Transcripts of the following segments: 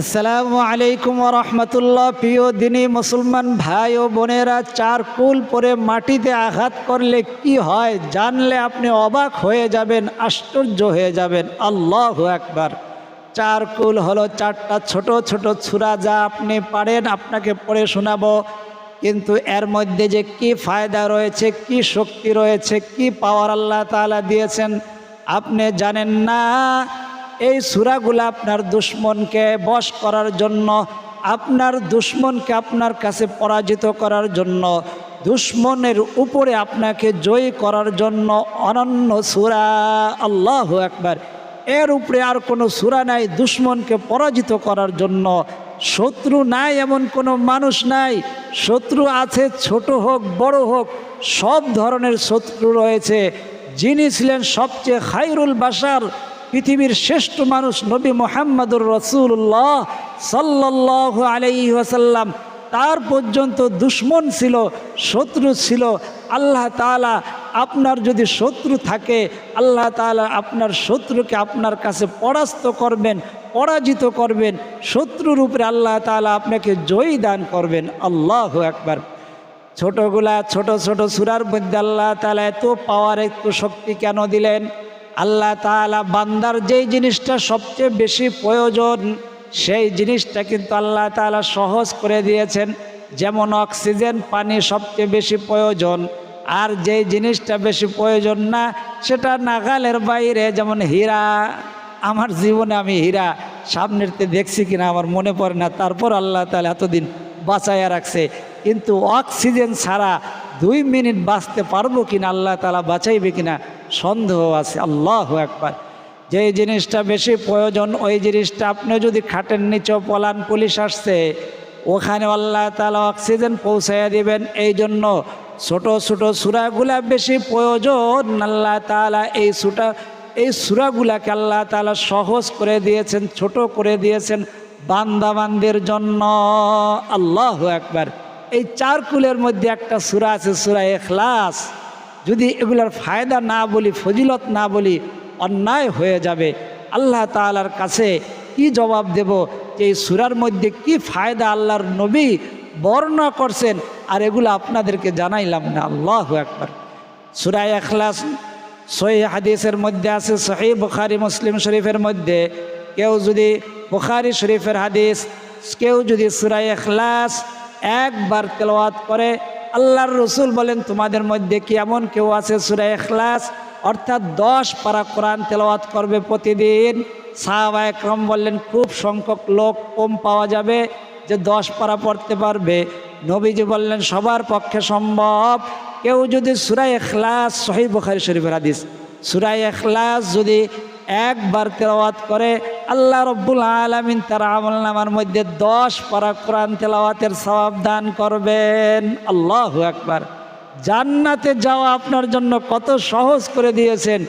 আসসালামু আলাইকুম রহমতুল্লাহ। প্রিয় দিনী মুসলমান ভাই ও বোনেরা, চার কুল পরে মাটিতে আঘাত করলে কি হয় জানলে আপনি অবাক হয়ে যাবেন, আশ্চর্য হয়ে যাবেন। আল্লাহ একবার চার কুল হলো চারটা ছোট ছোট ছুরা যা আপনি পারেন, আপনাকে পড়ে শোনাবো। কিন্তু এর মধ্যে যে কি ফায়দা রয়েছে, কি শক্তি রয়েছে, কি পাওয়ার আল্লাহ তাআলা দিয়েছেন, আপনি জানেন না। এই সুরাগুলো আপনার দুশ্মনকে বশ করার জন্য, আপনার দুশ্মনকে আপনার কাছে পরাজিত করার জন্য, দুশ্মনের উপরে আপনাকে জয়ী করার জন্য অনন্য সুরা। আল্লাহ একবার এর উপরে আর কোনো সুরা নাই দুশ্মনকে পরাজিত করার জন্য। শত্রু নাই এমন কোনো মানুষ নাই। শত্রু আছে, ছোট হোক, বড় হোক, সব ধরনের শত্রু রয়েছে। যিনি ছিলেন সবচেয়ে খাইরুল বাসার পৃথিবীর শ্রেষ্ঠ মানুষ নবী মোহাম্মদুর রসুল্লাহ সাল্লাহ আলাই ওয়াসাল্লাম। তার পর্যন্ত দুশ্মন ছিল, শত্রু ছিল। আল্লাহ তালা আপনার যদি শত্রু থাকে, আল্লাহ তালা আপনার শত্রুকে আপনার কাছে পরাস্ত করবেন, পরাজিত করবেন। শত্রুর উপরে আল্লাহ তালা আপনাকে জয়ী দান করবেন। আল্লাহ একবার ছোটগুলা, ছোট ছোট সুরার মধ্যে আল্লাহ তালা এত পাওয়ার একটু শক্তি কেন দিলেন? আল্লাহ তালা বান্দার যেই জিনিসটা সবচেয়ে বেশি প্রয়োজন, সেই জিনিসটা কিন্তু আল্লাহ তালা সহজ করে দিয়েছেন। যেমন অক্সিজেন পানি সবচেয়ে বেশি প্রয়োজন, আর যেই জিনিসটা বেশি প্রয়োজন না, সেটা নাগালের বাইরে, যেমন হীরা। আমার জীবনে আমি হীরা সামনেরতে দেখছি কিনা, আমার মনে পড়ে না। তারপর আল্লাহ তালা এতদিন বাঁচাইয়া রাখছে। কিন্তু অক্সিজেন ছাড়া দুই মিনিট বাঁচতে পারব কিনা, আল্লাহ তালা বাঁচাইবে কিনা সন্দেহ আছে। আল্লাহ একবার যে জিনিসটা বেশি প্রয়োজন, ওই জিনিসটা আপনি যদি খাটের নিচে পলান, পুলিশ আসছে, ওখানে আল্লাহ তালা অক্সিজেন পৌঁছাইয়া দিবেন। এই জন্য ছোট ছোট সুরাগুলা বেশি প্রয়োজন। আল্লাহ তালা এই সুটা, এই সুরাগুলাকে আল্লাহ তালা সহজ করে দিয়েছেন, ছোট করে দিয়েছেন বান্দাবানদের জন্য। আল্লাহ একবার এই চার কুলের মধ্যে একটা সুরা আছে, সুরা এখলাস যদি এগুলার ফায়দা না বলি, ফজিলত না বলি, অন্যায় হয়ে যাবে। আল্লাহ তালার কাছে কি জবাব দেব যে এই সুরার মধ্যে কি ফায়দা আল্লাহর নবী বর্ণনা করছেন? আর এগুলো আপনাদেরকে জানাইলাম না। আল্লাহ একবার সুরায় এখলাস সহি হাদিসের মধ্যে আছে, সহি বুখারি, মুসলিম শরীফের মধ্যে। কেউ যদি বুখারি শরীফের হাদিস, কেউ যদি সুরাই এখলাস একবার তেলাওয়াত করে আল্লাহর রসুল বলেন, তোমাদের মধ্যে কি এমন কেউ আছে সুরাই এখলাস অর্থাৎ দশ পারা কোরআন তেলাওয়াত করবে প্রতিদিন। সাহাবা একরম বললেন, খুব সংখ্যক লোক কম পাওয়া যাবে যে দশ পারা পড়তে পারবে। নবীজি বললেন, সবার পক্ষে সম্ভব। কেউ যদি সুরাই এখলাস সহি বুখারি শরীফের হাদিস সুরাই এখলাস যদি একবার তেলাওয়াত করে আল্লাহ রব্বুল আলমিন তার আমল নামার মধ্যে দশ পারা কোরআন তেলাওয়াতের সবাব দান করবেন। আল্লাহ একবার জান্নাতে যাওয়া আপনার জন্য কত সহজ করে দিয়েছেন।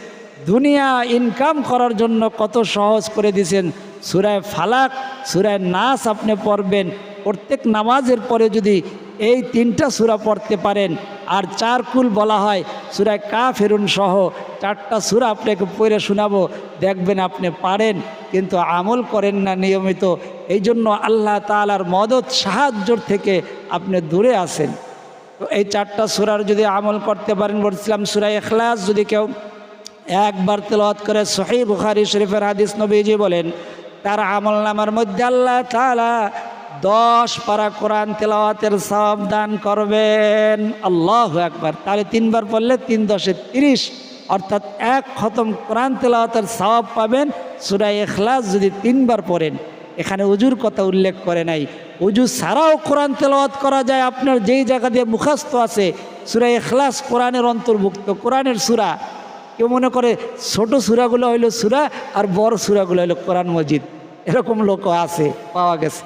দুনিয়া ইনকাম করার জন্য কত সহজ করে দিয়েছেন। সুরায় ফালাক, সুরায় নাস আপনি পড়বেন। প্রত্যেক নামাজের পরে যদি এই তিনটা সুরা পড়তে পারেন আর চার কুল বলা হয় সুরায় কা ফেরুন সহ চারটা সুরা আপনাকে পড়ে শোনাবো, দেখবেন আপনি পারেন, কিন্তু আমল করেন না নিয়মিত। এই জন্য আল্লাহ তালার মদত, সাহায্যর থেকে আপনি দূরে আসেন এই চারটা সুরার যদি আমল করতে পারেন, বলছিলাম সুরাই এখলাস যদি কেউ একবার তেলাওয়াত করে সহি বুখারি শরীফের হাদিস নবীজি বলেন, তার আমল নামার মধ্যে আল্লাহ তালা দশ পারা কোরআন তেলাওয়াতের সব দান করবেন। আল্লাহ একবার তাহলে তিনবার পড়লে তিন দশে তিরিশ। অর্থাৎ এক খতম কোরআন তেলাওয়াতের সবাব পাবেন। সুরাই এখলাস যদি তিনবার পড়েন, এখানে উজুর কথা উল্লেখ করে নাই। উজু ছাড়াও কোরআন তেলাওয়াত করা যায়, আপনার যেই জায়গা দিয়ে মুখাস্ত আছে সুরাই এখলাস কোরআনের অন্তর্ভুক্ত, কোরআনের সুরা। কেউ মনে করে ছোট সুরাগুলো হইল সুরা আর বড় সুরাগুলো হইল কোরআন মজিদ। এরকম লোক আছে, পাওয়া গেছে।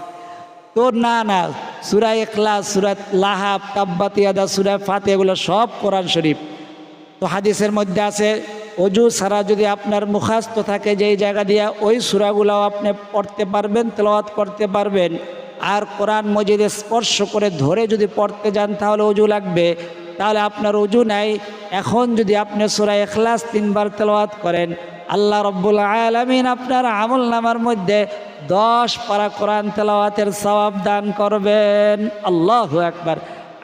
তো না না সুরা এখলাস সুরাত লাহাব তাব্বাতিয়াদা সুরা ফাতে এগুলো সব কোরআন শরীফ। তো হাদিসের মধ্যে আছে, অজু ছাড়া যদি আপনার মুখাস্ত থাকে যেই জায়গা দিয়ে, ওই সুরাগুলাও আপনি পড়তে পারবেন, তেলাওয়াত করতে পারবেন। আর কোরআন মজিদে স্পর্শ করে ধরে যদি পড়তে যান, তাহলে অজু লাগবে। তাহলে আপনার অজু নাই। এখন যদি আপনি সুরা এখলাস তিনবার তেলাওয়াত করেন আল্লাহ রব্বুল আলমিন আপনার আমল নামার মধ্যে দশ পারা কোরআন তেলাওয়াতের সবাব দান করবেন। আল্লাহ একবার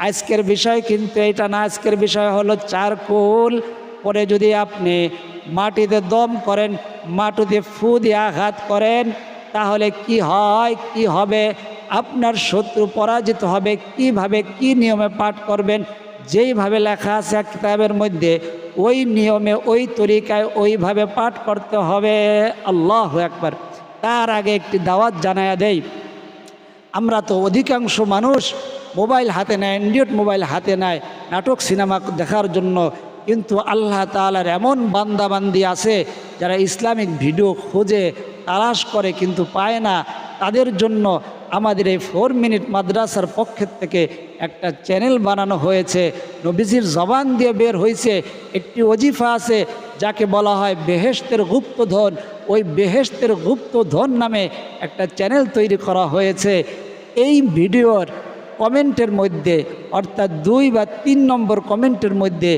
আজকের বিষয় কিন্তু এটা না, আজকের বিষয় হলো চারকুল পরে যদি আপনি মাটিতে দম করেন, মাটিতে ফু দিয়ে আঘাত করেন, তাহলে কি হয়, কি হবে? আপনার শত্রু পরাজিত হবে। কীভাবে কি নিয়মে পাঠ করবেন? যেইভাবে লেখা আছে কিতাবের মধ্যে ওই নিয়মে, ওই তরিকায় ওইভাবে পাঠ করতে হবে। আল্লাহ একবার তার আগে একটি দাওয়াত জানায়া দেয় আমরা তো অধিকাংশ মানুষ মোবাইল হাতে নেয় অ্যান্ড্রয়েড মোবাইল হাতে নেয়, নাটক, সিনেমা দেখার জন্য। কিন্তু আল্লাহ তালার এমন বান্দাবান্দি আছে, যারা ইসলামিক ভিডিও খোঁজে, তালাশ করে, কিন্তু পায় না। তাদের জন্য আমাদের এই ফোর মিনিট মাদ্রাসার পক্ষের থেকে একটা চ্যানেল বানানো হয়েছে। নবীজির জবান দিয়ে বের হয়েছে একটি অজিফা আছে যাকে বলা হয় বেহেস্তের গুপ্তধন। ওই বেহেস্তের গুপ্তধন নামে একটা চ্যানেল তৈরি করা হয়েছে। এই ভিডিওর কমেন্টের মধ্যে, অর্থাৎ দুই বা তিন নম্বর কমেন্টের মধ্যে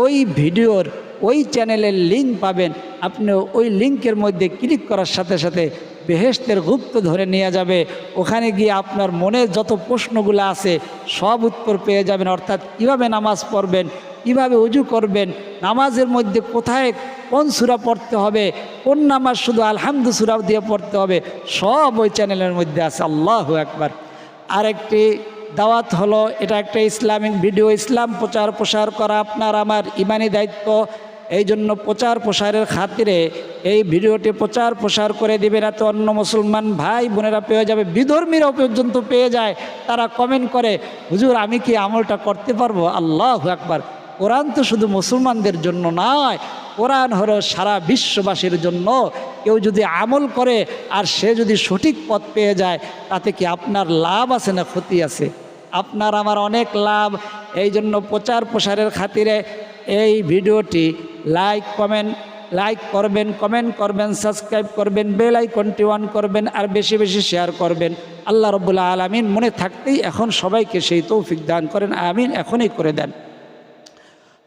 ওই ভিডিওর ওই চ্যানেলের লিঙ্ক পাবেন। আপনি ওই লিঙ্কের মধ্যে ক্লিক করার সাথে সাথে বেহেস্তের গুপ্ত ধরে নিয়ে যাবে। ওখানে গিয়ে আপনার মনে যত প্রশ্নগুলো আছে, সব উত্তর পেয়ে যাবেন। অর্থাৎ কীভাবে নামাজ পড়বেন, কীভাবে উজু করবেন, নামাজের মধ্যে কোথায় কোন সুরা পড়তে হবে, কোন নামাজ শুধু আলহামদু সুরা দিয়ে পড়তে হবে, সব ওই চ্যানেলের মধ্যে আছে। আল্লাহ একবার আরেকটি দাওয়াত হলো, এটা একটা ইসলামিক ভিডিও। ইসলাম প্রচার প্রসার করা আপনার আমার ইমানি দায়িত্ব। এই জন্য প্রচার প্রসারের খাতিরে এই ভিডিওটি প্রচার প্রসার করে দিবেন এত অন্য মুসলমান ভাই বোনেরা পেয়ে যাবে। বিধর্মীরাও পর্যন্ত পেয়ে যায়। তারা কমেন্ট করে, হুজুর, আমি কি আমলটা করতে পারব? আল্লাহ একবার কোরআন তো শুধু মুসলমানদের জন্য নয়, কোরআন হলো সারা বিশ্ববাসীর জন্য। কেউ যদি আমল করে আর সে যদি সঠিক পথ পেয়ে যায়, তাতে কি আপনার লাভ আছে না ক্ষতি আছে? আপনার আমার অনেক লাভ। এই জন্য প্রচার প্রসারের খাতিরে এই ভিডিওটি লাইক কমেন্ট লাইক করবেন কমেন্ট করবেন সাবস্ক্রাইব করবেন বেল আইকনটি অন করবেন, আর বেশি বেশি শেয়ার করবেন। আল্লাহ রবুল্লা আলমিন মনে থাকতেই এখন সবাইকে সেই তৌফিক দান করেন, আমিন, এখনই করে দেন।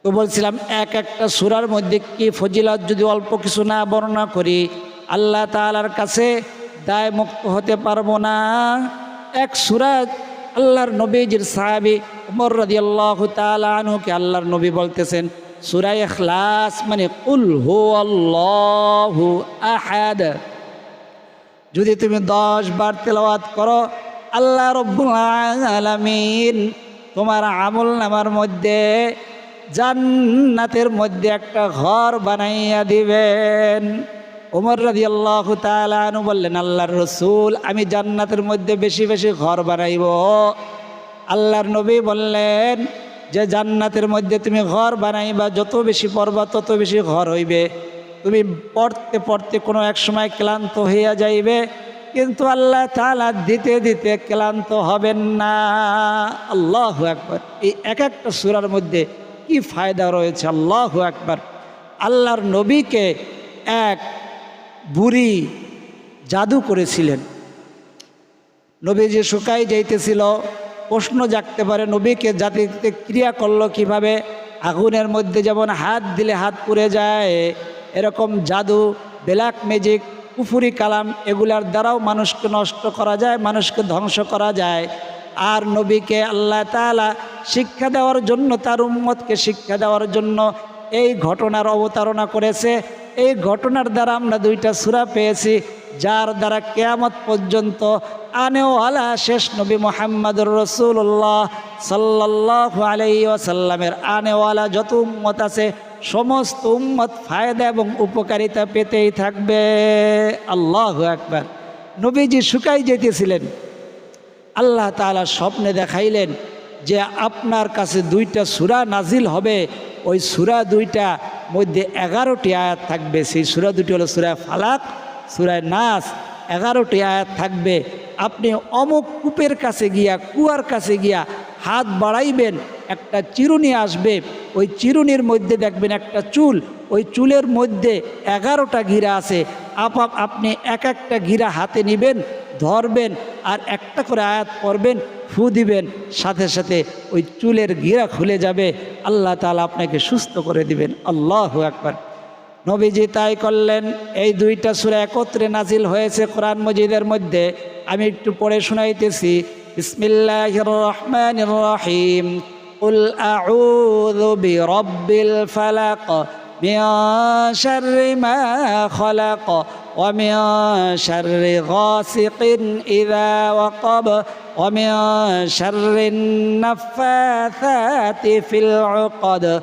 তো বলছিলাম, এক একটা সুরার মধ্যে কি ফজিলত যদি অল্প কিছু না বর্ণনা করি, আল্লাহ তালার কাছে দায় মুক্ত হতে পারব না। এক সুরা আল্লাহর নবীজির সাহাবি উমর রদি আল্লাহ তালুকে আল্লাহর নবী বলতেছেন সুরাই এখলাস মানে কুল হু আল্লাহু আহাদ। যদি তুমি দশ বার তেলাওয়াত করো, আল্লাহ আলামিন তোমার আমল নামার মধ্যে, জান্নাতের মধ্যে একটা ঘর বানাইয়া দিবেন। ওমর রাজি আল্লাহ তালু বললেন, আল্লাহর রসুল, আমি জান্নাতের মধ্যে বেশি বেশি ঘর বানাইব। আল্লাহর নবী বললেন যে জান্নাতের মধ্যে তুমি ঘর বানাইবা, যত বেশি পড়বা, তত বেশি ঘর হইবে। তুমি পড়তে পড়তে কোনো এক সময় ক্লান্ত হইয়া যাইবে, কিন্তু আল্লাহ তালা দিতে দিতে ক্লান্ত হবেন না। আল্লাহ একবার এই এক একটা সুরার মধ্যে কি ফায়দা রয়েছে? আল্লাহ একবার আল্লাহর নবীকে এক বুড়ি জাদু করেছিলেন। নবী যে শুকাই যাইতেছিল প্রশ্ন জাগতে পারে, নবীকে জাতিতে ক্রিয়া করল কীভাবে? আগুনের মধ্যে যেমন হাত দিলে হাত পুড়ে যায়, এরকম জাদু, ব্ল্যাক ম্যাজিক, কুফুরি কালাম এগুলার দ্বারাও মানুষকে নষ্ট করা যায়, মানুষকে ধ্বংস করা যায়। আর নবীকে আল্লাহ তালা শিক্ষা দেওয়ার জন্য, তার উম্মতকে শিক্ষা দেওয়ার জন্য এই ঘটনার অবতারণা করেছে। এই ঘটনার দ্বারা আমরা দুইটা সুরা পেয়েছি। যার দ্বারা কেয়ামত পর্যন্ত আনেওয়ালা শেষ নবী মোহাম্মদুর রসুল্লাহ সাল্লাহ আলাই ওয়াসাল্লামের আনেওয়ালা যত উম্মত আছে, সমস্ত উম্মত ফায়দা এবং উপকারিতা পেতেই থাকবে। আল্লাহ একবার নবীজি শুকাই যেতেছিলেন। আল্লাহ তালা স্বপ্নে দেখাইলেন যে আপনার কাছে দুইটা সুরা নাজিল হবে। ওই সুরা দুইটা মধ্যে এগারোটি আয়াত থাকবে। সেই সুরা দুটি হলো সুরায় ফালাক সুরায় নাস এগারোটি আয়াত থাকবে। আপনি অমুক কূপের কাছে গিয়া, কুয়ার কাছে গিয়া হাত বাড়াইবেন, একটা চিরুনি আসবে। ওই চিরুনির মধ্যে দেখবেন একটা চুল। ওই চুলের মধ্যে এগারোটা ঘিরা আছে। আপ, আপনি এক একটা ঘিরা হাতে নেবেন, ধরবেন আর একটা করে আয়াত পড়বেন, ফু দিবেন। সাথে সাথে ওই চুলের গিরা খুলে যাবে। আল্লাহ তালা আপনাকে সুস্থ করে দিবেন। আল্লাহ একবার নবীজি তাই করলেন এই দুইটা সুরা একত্রে নাজিল হয়েছে কোরআন মজিদের মধ্যে আমি একটু পড়ে শোনাইতেছি বিসমিল্লাহির রহমানির রহিম قل أعوذ برب الفلق من شر ما خلق ومن شر غاسق إذا وقب ومن شر النفاثات في العقد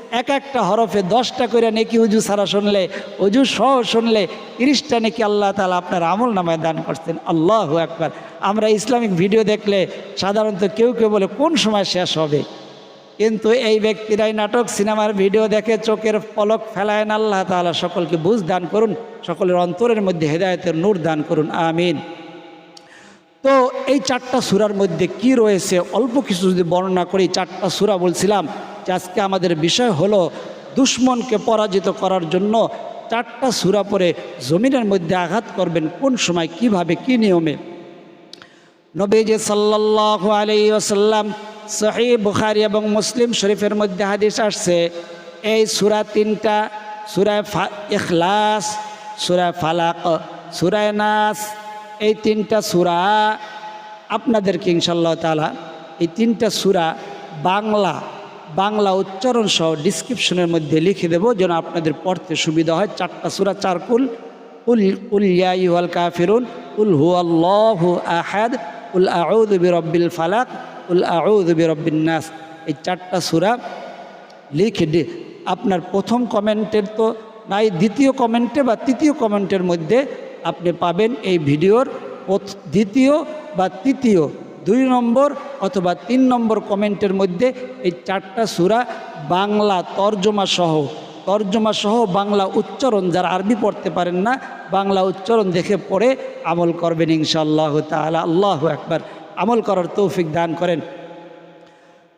এক একটা হরফে দশটা করে নাকি উজু সারা শুনলে উজু সহ শুনলে, তিরিশটা নাকি আল্লাহ তালা আপনার আমল নামায় দান করছেন। আল্লাহ একবার আমরা ইসলামিক ভিডিও দেখলে সাধারণত কেউ কেউ বলে, কোন সময় শেষ হবে? কিন্তু এই ব্যক্তিরাই নাটক, সিনেমার ভিডিও দেখে চোখের পলক ফেলায় না। আল্লাহ তালা সকলকে বুঝ দান করুন, সকলের অন্তরের মধ্যে হেদায়তের নূর দান করুন। আমিন। তো এই চারটা সুরার মধ্যে কি রয়েছে? অল্প কিছু যদি বর্ণনা করি চারটা সুরা বলছিলাম যে আজকে আমাদের বিষয় হলো দুশ্মনকে পরাজিত করার জন্য চারটা সুরা পরে জমিনের মধ্যে আঘাত করবেন কোন সময়, কীভাবে, কি নিয়মে? নবীজি সাল্লাহ আলী ওসাল্লাম সহি বুখারি এবং মুসলিম শরীফের মধ্যে হাদিস আসছে, এই সুরা তিনটা সুরায় ফা, ইখলাস সুরায় ফালাক সুরায় নাস এই তিনটা সুরা আপনাদেরকে ইনশাল্লাহ তালা এই তিনটা সুরা বাংলা বাংলা উচ্চারণ সহ ডিসক্রিপশনের মধ্যে লিখে দেবো যেন আপনাদের পড়তে সুবিধা হয়। চারটা সুরা, চার কুল। উল উল ইয়াইহাল কাফিরুন উল হু আল্লাহ আহাদ উল আউদ বিরব্বিল ফালাক উল আউদ নাস। এই চারটা সুরা লিখে আপনার প্রথম কমেন্টের তো নাই, দ্বিতীয় কমেন্টে বা তৃতীয় কমেন্টের মধ্যে আপনি পাবেন এই ভিডিওর দ্বিতীয় বা তৃতীয় দুই নম্বর অথবা তিন নম্বর কমেন্টের মধ্যে এই চারটা সুরা বাংলা তর্জমা সহ তর্জমা সহ বাংলা উচ্চারণ যারা আরবি পড়তে পারেন না, বাংলা উচ্চারণ দেখে পড়ে আমল করবেন ইনশাআল্লাহ তাআলা। আল্লাহ একবার আমল করার তৌফিক দান করেন।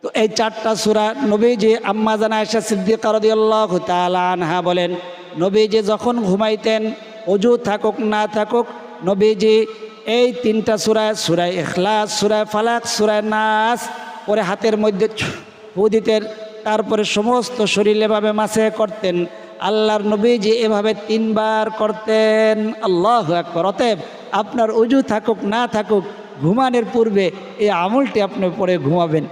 তো এই চারটা সুরা নবীজি আম্মা জানা আয়সা সিদ্দিকা রাদিয়াল্লাহু তাআলা আনহা বলেন, নবীজি যখন ঘুমাইতেন অজু থাকুক, না থাকুক, নবীজি এই তিনটা সুরায় সুরায় ইখলাস সুরায় ফালাক সুরায় নাস, পরে হাতের মধ্যে ফু দিতেন, তারপরে সমস্ত শরীর এভাবে মাসে করতেন। আল্লাহর নবীজি এভাবে তিনবার করতেন। আল্লাহ একবার অতএব আপনার উজু থাকুক, না থাকুক, ঘুমানোর পূর্বে এই আমলটি আপনি পরে ঘুমাবেন।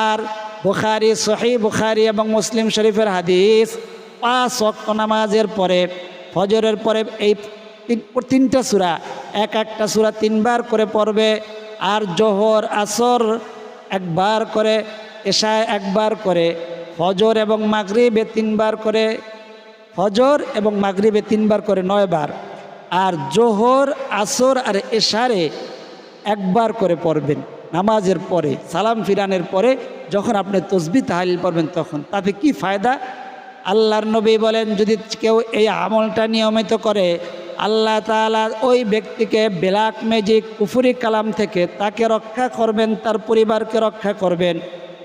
আর বুখারি সহি বুখারি এবং মুসলিম শরীফের হাদিস, পাঁচ ওয়াক্ত নামাজের পরে ফজরের পরে এই তিনটা সুরা, এক একটা সুরা তিনবার করে পড়বে, আর জোহর, আসর একবার করে, এশায় একবার করে, ফজর এবং মাগরিবে তিনবার করে, ফজর এবং মাগরিবে তিনবার করে নয়বার, আর জোহর, আসর আর এশারে একবার করে পড়বেন, নামাজের পরে, সালাম ফিরানের পরে, যখন আপনি তসবি তাহালিল পড়বেন তখন। তাতে কি ফায়দা? আল্লাহর নবী বলেন, যদি কেউ এই আমলটা নিয়মিত করে, আল্লাহ তাআলা ওই ব্যক্তিকে বেলাক মেজিক কুফুরি কালাম থেকে তাকে রক্ষা করবেন, তার পরিবারকে রক্ষা করবেন।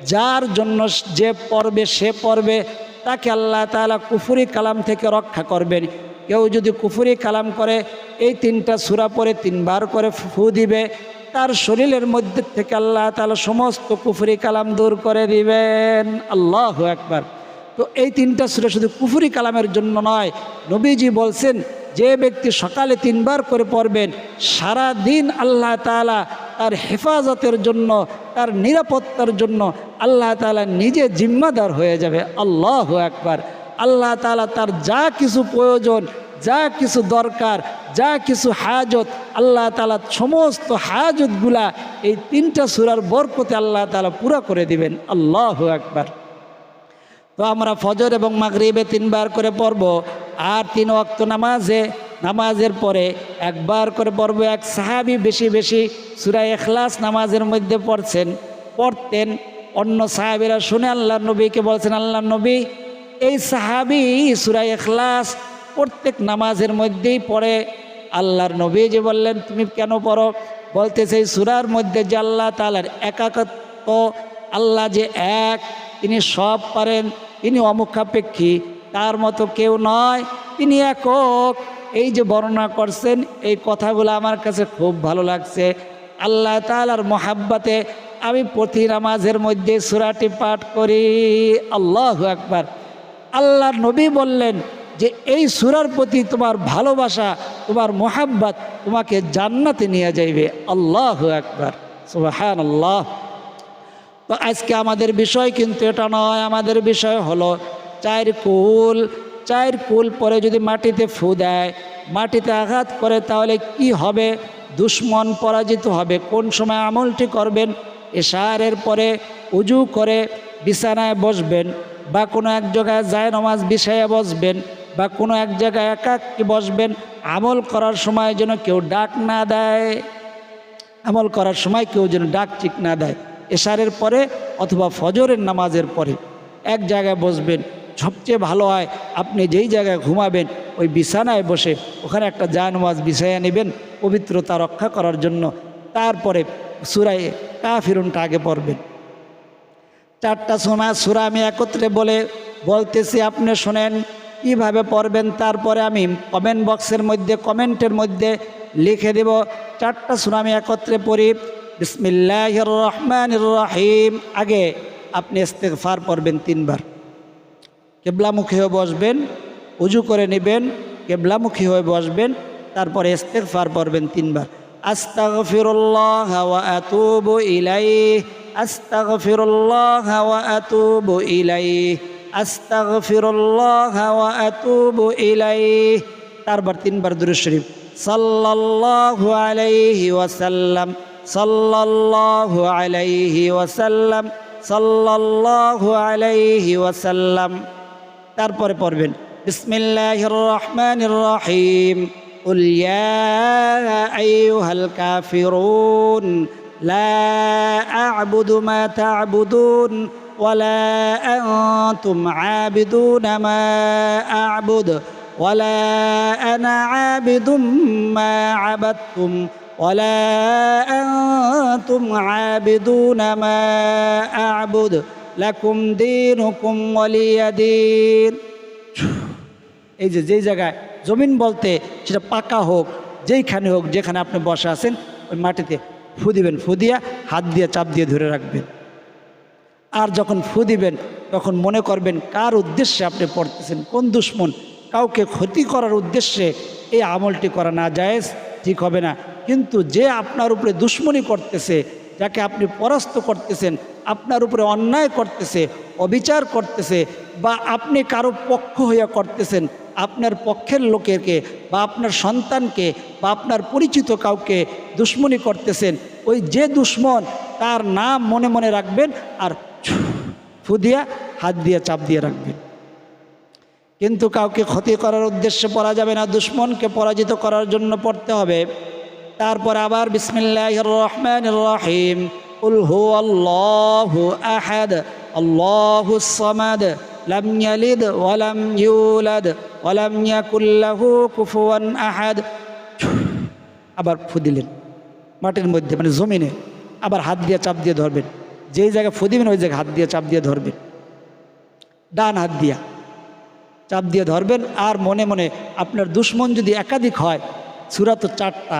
যার জন্য যে পড়বে সে পড়বে তাকে আল্লাহ তাআলা কুফুরি কালাম থেকে রক্ষা করবেন। কেউ যদি কুফুরি কালাম করে, এই তিনটা সুরা পরে তিনবার করে ফু দিবে, তার শরীরের মধ্যে থেকে আল্লাহ তালা সমস্ত কুফুরি কালাম দূর করে দিবেন। আল্লাহ একবার তো এই তিনটা সুরা শুধু কুফুরি কালামের জন্য নয়। নবীজি বলছেন, যে ব্যক্তি সকালে তিনবার করে পড়বেন সারা দিন আল্লাহ তালা তার হেফাজতের জন্য, তার নিরাপত্তার জন্য আল্লাহ তালা নিজে জিম্মাদার হয়ে যাবে। আল্লাহ একবার আল্লাহ তালা তার যা কিছু প্রয়োজন, যা কিছু দরকার, যা কিছু হাজত, আল্লাহ তালা সমস্ত হাজতগুলা এই তিনটা সুরার বরকতে আল্লাহ তালা পুরা করে দিবেন। আল্লাহ একবার তো আমরা ফজর এবং মাগরিবে তিনবার করে পড়ব, আর তিন ওয়াক্ত নামাজে, নামাজের পরে একবার করে পড়ব। এক সাহাবি বেশি বেশি সুরাই এখলাস নামাজের মধ্যে পড়ছেন, পড়তেন। অন্য সাহাবিরা শুনে আল্লাহ নবীকে বলছেন আল্লাহ নবী, এই সাহাবি সুরাই এখলাস প্রত্যেক নামাজের মধ্যেই পড়ে। আল্লাহর নবী যে বললেন, তুমি কেন পড়ো? বলতে সেই সুরার মধ্যে যে আল্লাহ তালার একাকত্ব, আল্লাহ যে এক তিনি সব পারেন, তিনি অমুখাপেক্ষী, তার মতো কেউ নয়। তিনি একক। এই যে বর্ণনা করছেন, এই কথাগুলো আমার কাছে খুব ভালো লাগছে। আল্লাহ তালার মহাব্বাতে আমি প্রতি নামাজের মধ্যে সুরাটি পাঠ করি। আল্লাহ একবার আল্লাহ নবী বললেন যে, এই সুরার প্রতি তোমার ভালোবাসা, তোমার মোহাব্বত তোমাকে জান্নাতে নিয়ে যাইবে। আল্লাহ একবার সুবাহান আল্লাহ আজকে আমাদের বিষয় কিন্তু এটা নয়, আমাদের বিষয় হলো চায়ের কুল। চায়ের কুল পরে যদি মাটিতে ফু দেয়, মাটিতে আঘাত করে তাহলে কি হবে? দুশ্মন পরাজিত হবে। কোন সময় আমলটি করবেন? এশারের পরে উজু করে বিছানায় বসবেন বা কোনো এক জায়গায় যায় নমাজ বিষয়ে বসবেন বা কোনো এক জায়গায় একাকি বসবেন, আমল করার সময় যেন কেউ ডাক না দেয়। আমল করার সময় কেউ যেন ডাক ঠিক না দেয়। এশারের পরে অথবা ফজরের নামাজের পরে এক জায়গায় বসবেন, সবচেয়ে ভালো হয় আপনি যেই জায়গায় ঘুমাবেন, ওই বিছানায় বসে ওখানে একটা জায়নমাজ বিছাইয়া নেবেন, পবিত্রতা রক্ষা করার জন্য। তারপরে সুরায় কাফিরুনটা আগে পড়বেন। চারটা সময় সুরা আমি একত্রে বলে বলতেছি, আপনি শোনেন, কীভাবে পড়বেন? তারপরে আমি কমেন্ট বক্সের মধ্যে কমেন্টের মধ্যে লিখে দেব। চারটা সুরা আমি একত্রে পড়ি। বিসমিল্লাহ রহমান রহিম আগে আপনি ইস্তেগফার পড়বেন তিনবার। কেবলামুখী হয়ে বসবেন, উজু করে নেবেন, কেবলামুখী হয়ে বসবেন, তারপরে ইস্তেগফার পড়বেন তিনবার। তারপর তিনবার দুরূদ শরীফ। সাল্লাল্লাহু আলাইহি ওয়াসাল্লাম। সাল্লাল্লাহু আলাইহি ওয়াসাল্লাম সাল্লাল্লাহু আলাইহি ওয়াসাল্লাম তারপরে পড়বেন বিসমিল্লাহির রহমানির রহিম قل يا أيها الكافرون لا أعبد ما تعبدون ولا أنتم عابدون ما أعبد ولا أنا عابد ما عبدتم ولا أنتم عابدون ما أعبد لكم دينكم ولي دين এই যে যেই জায়গায় জমিন বলতে সেটা পাকা হোক যেইখানে হোক যেখানে আপনি বসে আছেন ওই মাটিতে ফু দিবেন ফু দিয়া হাত দিয়ে চাপ দিয়ে ধরে রাখবেন আর যখন ফু দিবেন তখন মনে করবেন কার উদ্দেশ্যে আপনি পড়তেছেন কোন দুশ্মন কাউকে ক্ষতি করার উদ্দেশ্যে এই আমলটি করা না যায় ঠিক হবে না কিন্তু যে আপনার উপরে দুশ্মনী করতেছে, যাকে আপনি পরাস্ত করতেছেন, আপনার উপরে অন্যায় করতেছে, অবিচার করতেছে, বা আপনি কারও পক্ষ হইয়া করতেছেন, আপনার পক্ষের লোকেরকে বা আপনার সন্তানকে বা আপনার পরিচিত কাউকে দুশ্মনী করতেছেন, ওই যে দুশ্মন তার নাম মনে মনে রাখবেন আর ফু দিয়া, হাত দিয়ে, চাপ দিয়ে রাখবেন। কিন্তু কাউকে ক্ষতি করার উদ্দেশ্যে পড়া যাবে না, দুশ্মনকে পরাজিত করার জন্য পড়তে হবে। তারপর আবার বিসমিল্লাহ রহমান রহিম। উল হু আল্লাহ আহাদ, আল্লাহ সামাদ, লাম ইয়ালিদ ওয়ালাম ইউলাদ ওয়ালাম ইয়াকুল্লাহু কুফুয়ান আহাদ। আবার ফু দিলেন, মাটির মধ্যে মানে জমিনে, আবার হাত দিয়ে চাপ দিয়ে ধরবেন। যেই জায়গায় ফু দিবেন, ওই জায়গায় হাত দিয়ে চাপ দিয়ে ধরবেন। ডান হাত দিয়া চাপ দিয়ে ধরবেন, আর মনে মনে আপনার দুশ্মন যদি একাধিক হয় সুরা তো চারটা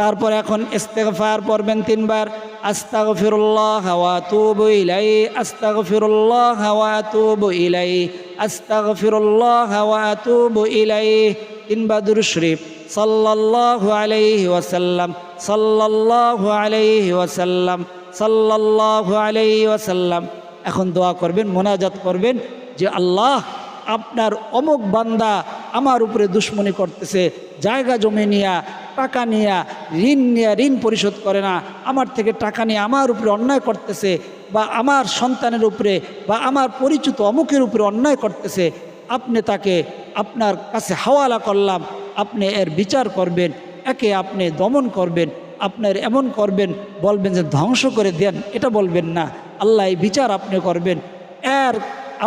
তারপর এখন ইস্তেগফার পড়বেন তিনবার, আস্তাগফিরুল্লাহ ওয়া আতুবু ইলাই আস্তাগফিরুল্লাহ ওয়া আতুবু ইলাই আস্তাগফিরুল্লাহ ওয়া আতুবু ইলাই তিনবার দুরূদ শরীফ, সাল্লাল্লাহু আলাইহি ওয়াসাল্লাম, সাল্লাল্লাহু আলাইহি ওয়াসাল্লাম, সাল্লাল্লাহু আলাইহি ওয়াসাল্লাম। এখন দোয়া করবেন, মোনাজাত করবেন যে আল্লাহ আপনার অমুক বান্দা আমার উপরে দুশ্মনী করতেছে, জায়গা জমি নিয়া টাকা নিয়ে ঋণ নিয়ে ঋণ পরিশোধ করে না, আমার থেকে টাকা নিয়ে আমার উপরে অন্যায় করতেছে বা আমার সন্তানের উপরে বা আমার পরিচিত অমুকের উপরে অন্যায় করতেছে, আপনি তাকে আপনার কাছে হাওয়ালা করলাম, আপনি এর বিচার করবেন, একে আপনি দমন করবেন আপনার এমন করবেন, বলবেন যে ধ্বংস করে দেন, এটা বলবেন না। আল্লাহ বিচার আপনি করবেন। এর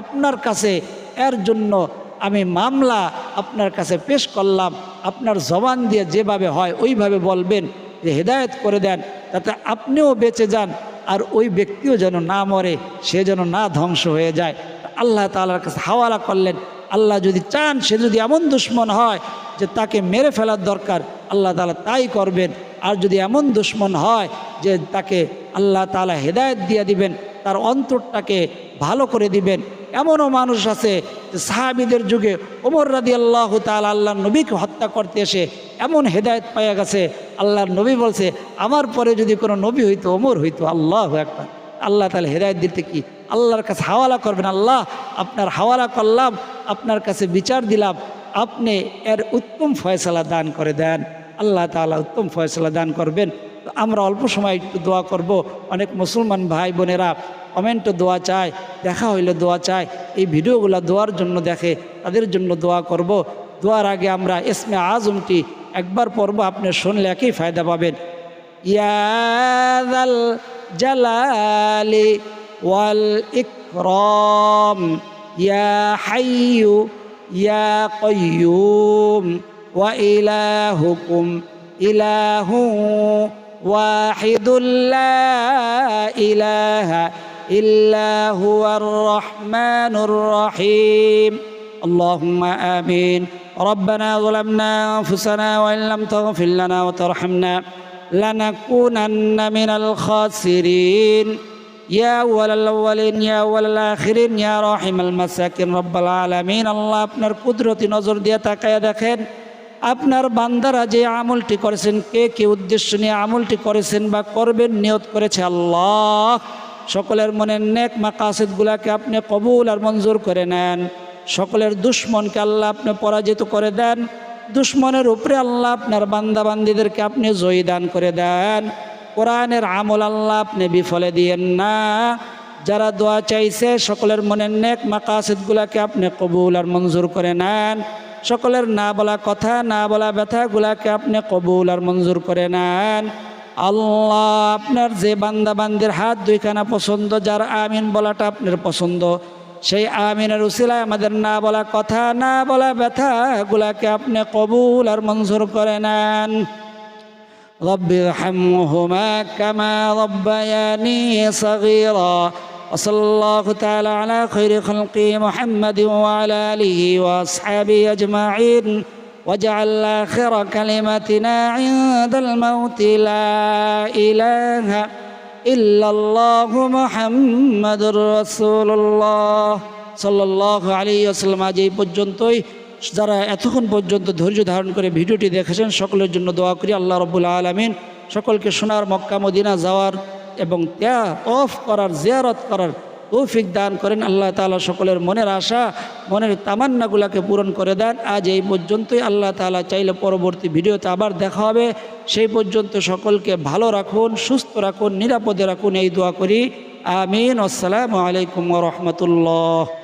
আপনার কাছে এর জন্য আমি মামলা আপনার কাছে পেশ করলাম, আপনার জবান দিয়ে যেভাবে হয় ওইভাবে বলবেন, যে হেদায়েত করে দেন, তাতে আপনিও বেঁচে যান, আর ওই ব্যক্তিও যেন না মরে, সে যেন না ধ্বংস হয়ে যায়। আল্লাহ তালার কাছে হাওয়ালা করলেন, আল্লাহ যদি চান, সে যদি এমন দুশ্মন হয় যে তাকে মেরে ফেলার দরকার, আল্লাহ তালা তাই করবেন। আর যদি এমন দুশ্মন হয় যে তাকে আল্লাহ তালা হেদায়ত দিয়ে দিবেন, তার অন্তরটাকে ভালো করে দিবেন এমনও মানুষ আছে সাহাবিদের যুগে ওমর রাদি আল্লাহ তাল আল্লাহ নবীকে হত্যা করতে এসে এমন হেদায়ত পাইয়া গেছে। আল্লাহর নবী বলছে, আমার পরে যদি কোনো নবী হইতো, ওমর হইতো, আল্লাহ একবার আল্লাহ তাহলে হেদায়ত দিতে কি? আল্লাহর কাছে হাওয়ালা করবেন, আল্লাহ, আপনার হাওয়ালা করলাম, আপনার কাছে বিচার দিলাম, আপনি এর উত্তম ফয়সলা দান করে দেন। আল্লাহ তাআলা উত্তম ফয়সলা দান করবেন। আমরা অল্প সময় একটু দোয়া করব। অনেক মুসলমান ভাই বোনেরা কমেন্টে দোয়া চায়, দেখা হইলে দোয়া চায়। এই ভিডিওগুলো দোয়ার জন্য দেখে, তাদের জন্য দোয়া করব। দোয়ার আগে আমরা এসমে আজমটি একবার পড়ব, আপনি শুনলে একই ফায়দা পাবেন। ইয়াদাল জালালি ওয়াল ইকরাম, ইয়া হাইয়ু, ইয়া কয়্যুম ওয়া ইলাহুকুম, ইলাহু ওয়াহিদুল লা ইলাহা ইল্লা হুয়ার রহমানুর রহিম اللهم آمين ربنا ظلمنا أنفسنا وإن لم تغفر لنا وترحمنا لنكونن من الخاسرين يا أول الأولين يا أول الآخرين يا راحم المساكين رب العالمين আল্লাহ আপনার কুদরতি নজর দিয়ে তাকায় দেখেন আপনার বান্দারা যে আমলটি করেছেন কে কি উদ্দেশ্য নিয়ে আমলটি করেছেন বা করবেন নিয়ত করেছে আল্লাহ সকলের মনের নেক মাকাসিদগুলাকে আপনি কবুল আর মঞ্জুর করে নেন। সকলের দুশ্মনকে আল্লাহ আপনি পরাজিত করে দেন। দুশ্মনের উপরে আল্লাহ আপনার বান্দা বান্দিদেরকে আপনি জয়ী দান করে দেন। কোরআনের আমল আল্লাহ আপনি বিফলে দিয়েন না। যারা দোয়া চাইছে, সকলের মনের নেক মাকাসিদগুলাকে আপনি কবুল আর মঞ্জুর করে নেন। সকলের না বলা কথা, না বলা ব্যথাগুলাকে আপনি কবুল আর মঞ্জুর করে নেন। আল্লাহ আপনার যে বান্দা বান্দির হাত দুইখানা পছন্দ যার আমিন বলাটা আপনার পছন্দ সেই আমিনের উসিলায় আমাদের না বলা কথা না বলা ব্যথাগুলাকে আপনি কবুল আর মঞ্জুর করে নেন رب ارحمهما كما ربياني صغيرا وصلى الله تعالى على خير خلقه محمد وعلى آله وأصحابه أجمعين واجعل آخر كلمتنا عند الموت لا إله إلا الله محمد رسول الله صلى الله عليه وسلم আজ এই পর্যন্তই যারা এতক্ষণ পর্যন্ত ধৈর্য ধারণ করে ভিডিওটি দেখেছেন সকলের জন্য দোয়া করি আল্লাহ রবুল আলমিন সকলকে সোনার মক্কা মদিনা যাওয়ার এবং ত্যাগ অফ করার জিয়ারত করার তৌফিক দান করেন, আল্লাহ তালা সকলের মনের আশা, মনের তামান্নাগুলাকে পূরণ করে দেন। আজ এই পর্যন্তই, আল্লাহ তালা চাইলে পরবর্তী ভিডিওতে আবার দেখা হবে। সেই পর্যন্ত সকলকে ভালো রাখুন, সুস্থ রাখুন, নিরাপদে রাখুন, এই দোয়া করি। আমিন। আসসালামু আলাইকুম রহমতুল্লাহ।